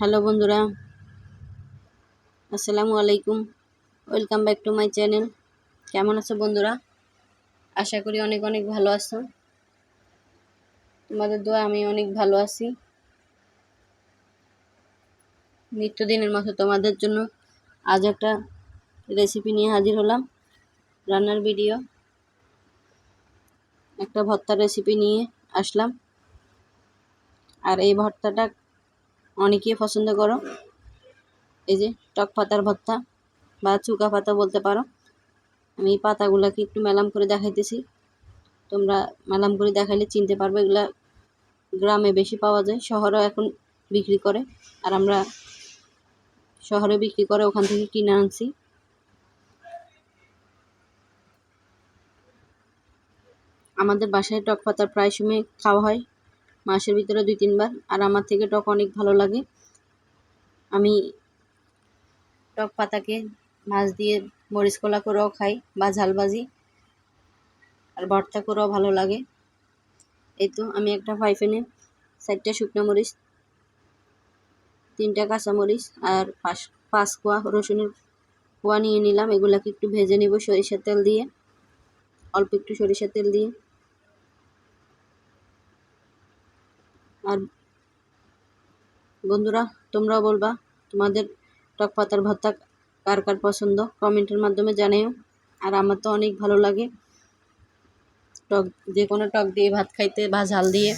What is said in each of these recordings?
Hello বন্ধুরা, আসসালামু আলাইকুম। Welcome back to my channel কেমন আছো বন্ধুরা? আশা করি অনেক অনেক ভালো আছো। তোমাদের দোয়া, আমি অনেক ভালো আছি। নিত্যদিনের মতো তোমাদের জন্য আজ একটা রেসিপি নিয়ে হাজির হলাম, রান্নার ভিডিও একটা ভর্তার রেসিপি নিয়ে আসলাম। আর এই ভর্তাটা অনেকেই পছন্দ করো। এই যে টক পাতার ভর্তা বা চুকা পাতা বলতে পারো। আমি পাতাগুলোকে একটু মেলাম করে দেখাইতেছি। তোমরা মেলাম করে দেখাইলে চিনতে পারবে এগুলা গ্রামে বেশি পাওয়া যায়, শহরেও এখন বিক্রি করে। আর আমরা শহরে বিক্রি করে ওখান থেকে কিনে আনছি। আমাদের বাসায় টক পাতা প্রায় সময় খাওয়া হয়। মাসের ভিতরে দুই, তিনবার। আর আমার থেকে টক অনেক ভালো লাগে। আমি টক পাতাকে মাছ দিয়ে মরিচ কলা করেও খাই বা ঝাল ঝালবাজি আর ভর্তা করেও ভালো লাগে। এই তো আমি একটা ফ্রাই চারটে শুকনো মরিচ, তিনটা কাঁচামরিচ আর পাঁচ পাঁচ কোয়া রসুনের কোয়া নিয়ে নিলাম। এগুলাকে একটু ভেজে নেব সরিষার তেল দিয়ে, অল্প একটু সরিষার তেল দিয়ে। আর বন্ধুরা, তোমরাও বলবা, তোমাদের টক পাতার ভর্তা কার কার পছন্দ? কমেন্টের মাধ্যমে জানিও। আর আমার তো অনেক ভালো লাগে টক, যে কোনো টক দিয়ে ভাত খাইতে বা ঝাল দিয়ে।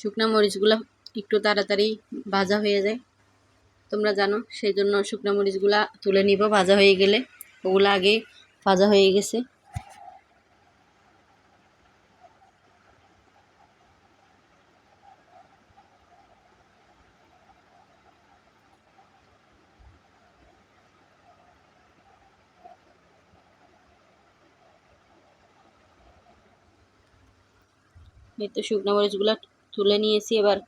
শুকনো মরিচগুলো একটু তাড়াতাড়ি ভাজা হয়ে যায়। তোমরা জানো, সেই জন্য শুকনো মরিচগুলা তুলে নিব, ভাজা হয়ে গেলে। ওগুলো আগে ভাজা হয়ে গেছে। এই তো শুকনো মরিচগুলো তুলে নিয়েছি। এবার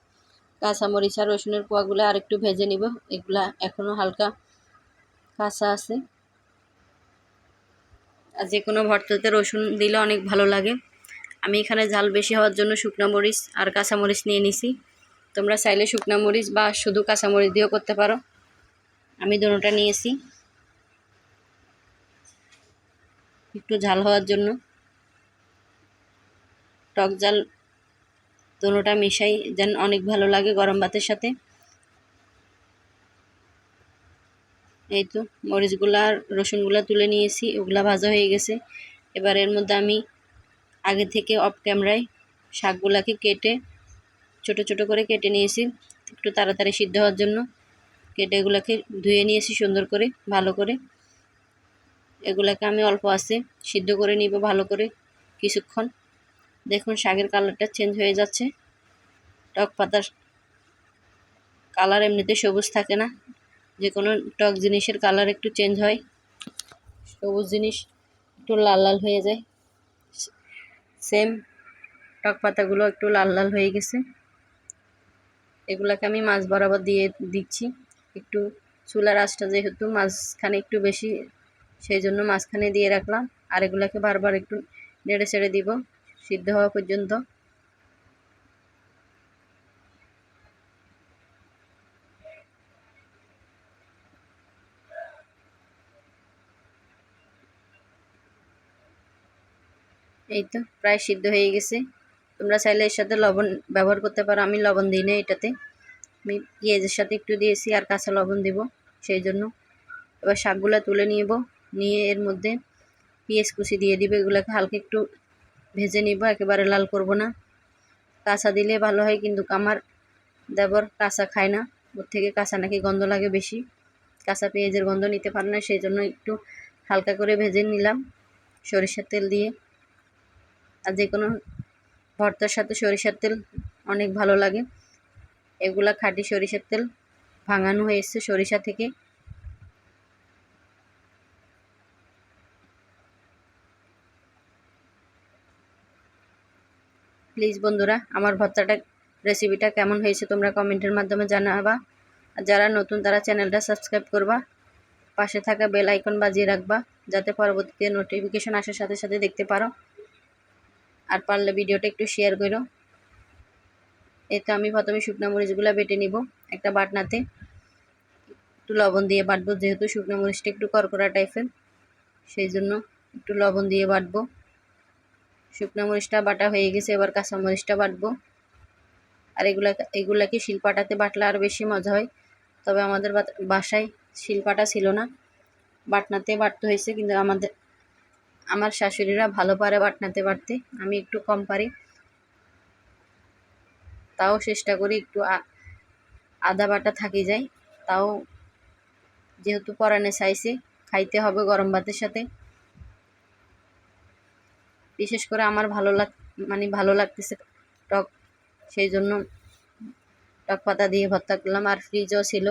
কাঁচামরিচ আর রসুনের পোয়াগুলো আর একটু ভেজে নিব। এগুলা এখনও হালকা কাঁচা আছে। আর যে কোনো ভর্তাতে রসুন দিলে অনেক ভালো লাগে। আমি এখানে ঝাল বেশি হওয়ার জন্য শুকনো মরিচ আর কাঁচামরিচ নিয়ে নিছি। তোমরা চাইলে শুকনো মরিচ বা শুধু কাঁচামরিচ দিয়েও করতে পারো। আমি দুটোটা নিয়েছি। একটু ঝাল হওয়ার জন্য। টক জাল দুটোটা মিশাই যেন অনেক ভালো লাগে গরম ভাতের সাথে। এই তো, মরিচগুলা আর রসুনগুলা তুলে নিয়েছি, ওগুলা ভাজা হয়ে গেছে। এবার এর মধ্যে আমি আগে থেকে অফ ক্যামেরায় শাকগুলাকে কেটে, ছোট ছোট করে কেটে নিয়েছি, একটু তাড়াতাড়ি সিদ্ধ হওয়ার জন্য। কেটে এগুলাকে ধুয়ে নিয়েছি সুন্দর করে, ভালো করে। এগুলাকে আমি অল্প আছে সিদ্ধ করে নিব ভালো করে, কিছুক্ষণ। দেখুন শাকের কালারটা চেঞ্জ হয়ে যাচ্ছে। টক পাতার কালার এমনিতে সবুজ থাকে না। যে কোনো টক জিনিসের কালার একটু চেঞ্জ হয়। সবুজ জিনিস একটু লাল লাল হয়ে যায়। সেম টক পাতাগুলো একটু লাল লাল হয়ে গেছে। এগুলাকে আমি মাছ বরাবর দিয়ে দিচ্ছি। একটু চুলার আঁচটা যেহেতু মাঝখানে একটু বেশি, সেই জন্য মাঝখানে দিয়ে রাখলাম। আর এগুলাকে বারবার একটু নেড়ে ছেড়ে দিব। সিদ্ধ হওয়া পর্যন্ত। এই তো প্রায় সিদ্ধ হয়ে গেছে। তোমরা চাইলে এর সাথে লবণ ব্যবহার করতে পারো। আমি লবণ দিই না এটাতে। আমি পেঁয়াজের সাথে একটু দিয়েছি আর কাঁচা লবণ দেব সেই জন্য। এবার শাকগুলো তুলে নিব। নিয়ে এর মধ্যে পেঁয়াজ কুচি দিয়ে দিবে। এগুলোকে হালকা একটু ভেজে নিব, একেবারে লাল করব না। কাঁচা দিলে ভালো হয়, কিন্তু আমার দেবর কাঁচা খায় না। ওর থেকে কাঁচা নাকি গন্ধ লাগে বেশি। কাঁচা পেঁয়াজের গন্ধ নিতে পারে না, সেই জন্য একটু হালকা করে ভেজে নিলাম সরিষার তেল দিয়ে। আর যে কোনো ভর্তার সাথে সরিষার তেল অনেক ভালো লাগে। এগুলা খাঁটি সরিষার তেল ভাঙানো হয়েছে সরিষা থেকে। প্লিজ বন্ধুরা, আমার ভর্তাটা রেসিপিটা কেমন হয়েছে তোমরা কমেন্টের মাধ্যমে জানাবা। আর যারা নতুন, তারা চ্যানেলটা সাবস্ক্রাইব করবা। পাশে থাকা বেল আইকন বাজিয়ে রাখবা, যাতে পরবর্তীতে নোটিফিকেশন আসার সাথে সাথে দেখতে পারো। আর পারলে ভিডিওটা একটু শেয়ার করো। এই তো আমি প্রথমে শুকনো মরিচগুলো বেটে নিব একটা বাটনাতে। একটু লবণ দিয়ে বাটবো, যেহেতু শুকনো মরিচটা একটু করকরা টাইপের সেই জন্য একটু লবণ দিয়ে বাটবো। শুকনো মরিচটা বাটা হয়ে গেছে, এবার কাঁচা মরিচটা বাটবো। আর এগুলা, এগুলাকে শিলপাটাতে বাটলে আরও বেশি মজা হয়। তবে আমাদের বাসায় শিলপাটা ছিল না। বাটনাতে বাটতে হয়েছে, কিন্তু আমাদের, আমার শাশুড়িরা ভালো পারে বাটনাতে বাটতে। আমি একটু কম পারি। তাও চেষ্টা করি একটু আদা বাটা থাকি যায়। তাও যেহেতু পরানে চাইছে, খাইতে হবে গরম ভাতের সাথে। বিশেষ করে আমার ভালো লাগ মানে ভালো লাগতেছে টক, সেই জন্য টক পাতা দিয়ে ভর্তা করলাম, আর ফ্রিজও ছিল।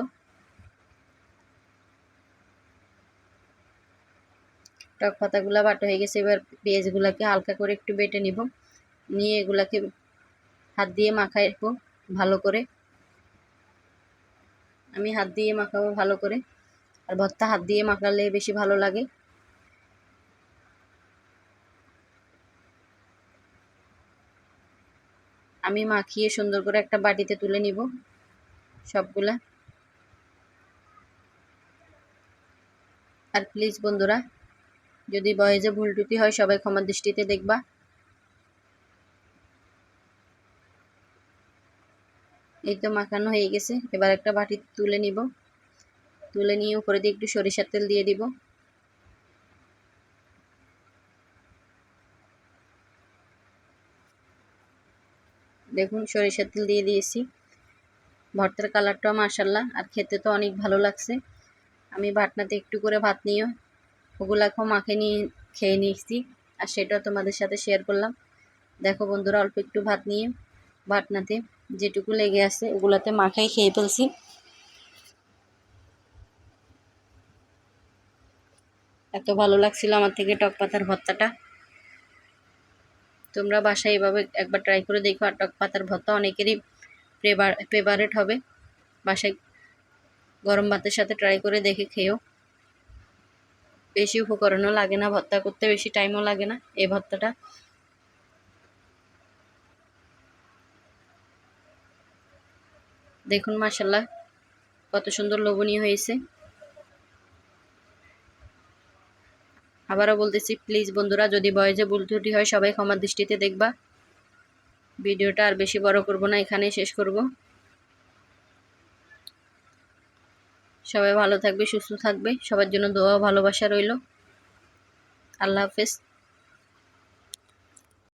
টক পাতাগুলো বাটা হয়ে গেছে, এবার পেঁয়াজগুলোকে হালকা করে একটু বেটে নিব। নিয়ে এগুলাকে হাত দিয়ে মাখাইবো ভালো করে। আমি হাত দিয়ে মাখাবো ভালো করে। আর ভর্তা হাত দিয়ে মাখালে বেশি ভালো লাগে। আমি মাখিয়ে সুন্দর করে একটা বাটিতে তুলে নিব সবগুলা। আর প্লিজ বন্ধুরা, যদি বয়েজে ভুল টুটি হয়, সবাই ক্ষমার দৃষ্টিতে দেখবা। এই তো মাখানো হয়ে গেছে, এবার একটা বাটি তুলে নিব। তুলে নিয়ে উপরে দিয়ে একটু সরিষার তেল দিয়ে দিব। দেখুন, সরিষার তেল দিয়ে দিয়েছি। ভর্তার কালারটাও মার্শাল্লাহ আর খেতে তো অনেক ভালো লাগছে। আমি বাটনাতে একটু করে ভাত নিয়ে ওগুলাকেও মাখে নিয়ে, খেয়ে নিয়েছি, আর সেটাও তোমাদের সাথে শেয়ার করলাম। দেখো বন্ধুরা, অল্প একটু ভাত নিয়ে বাটনাতে যেটুকু লেগে আছে ওগুলাতে মাখাই খেয়ে ফেলছি। এত ভালো লাগছিল আমার থেকে টক পাতার ভর্তাটা। তোমরা বাসায় এভাবে একবার ট্রাই করে দেখো, আর টক পাতার ভর্তা অনেকেরই ফেভারেট হবে। বাসায় গরম ভাতের সাথে ট্রাই করে দেখে খেয়েও। বেশি উপকরণও লাগে না, ভর্তা করতে বেশি টাইমও লাগে না এই ভর্তাটা। দেখুন মাসাল্লাহ কত সুন্দর লোভনীয় হয়েছে। আবারও বলতেছি প্লিজ বন্ধুরা, যদি বয়সে ভুল ত্রুটি হয়, সবাই ক্ষমার দৃষ্টিতে দেখবা। ভিডিওটা আর বেশি বড় করব না এখানে শেষ করব। সবাই ভালো থাকবে, সুস্থ থাকবে, সবার জন্য দোয়া ভালোবাসা রইল। আল্লাহ হাফেজ।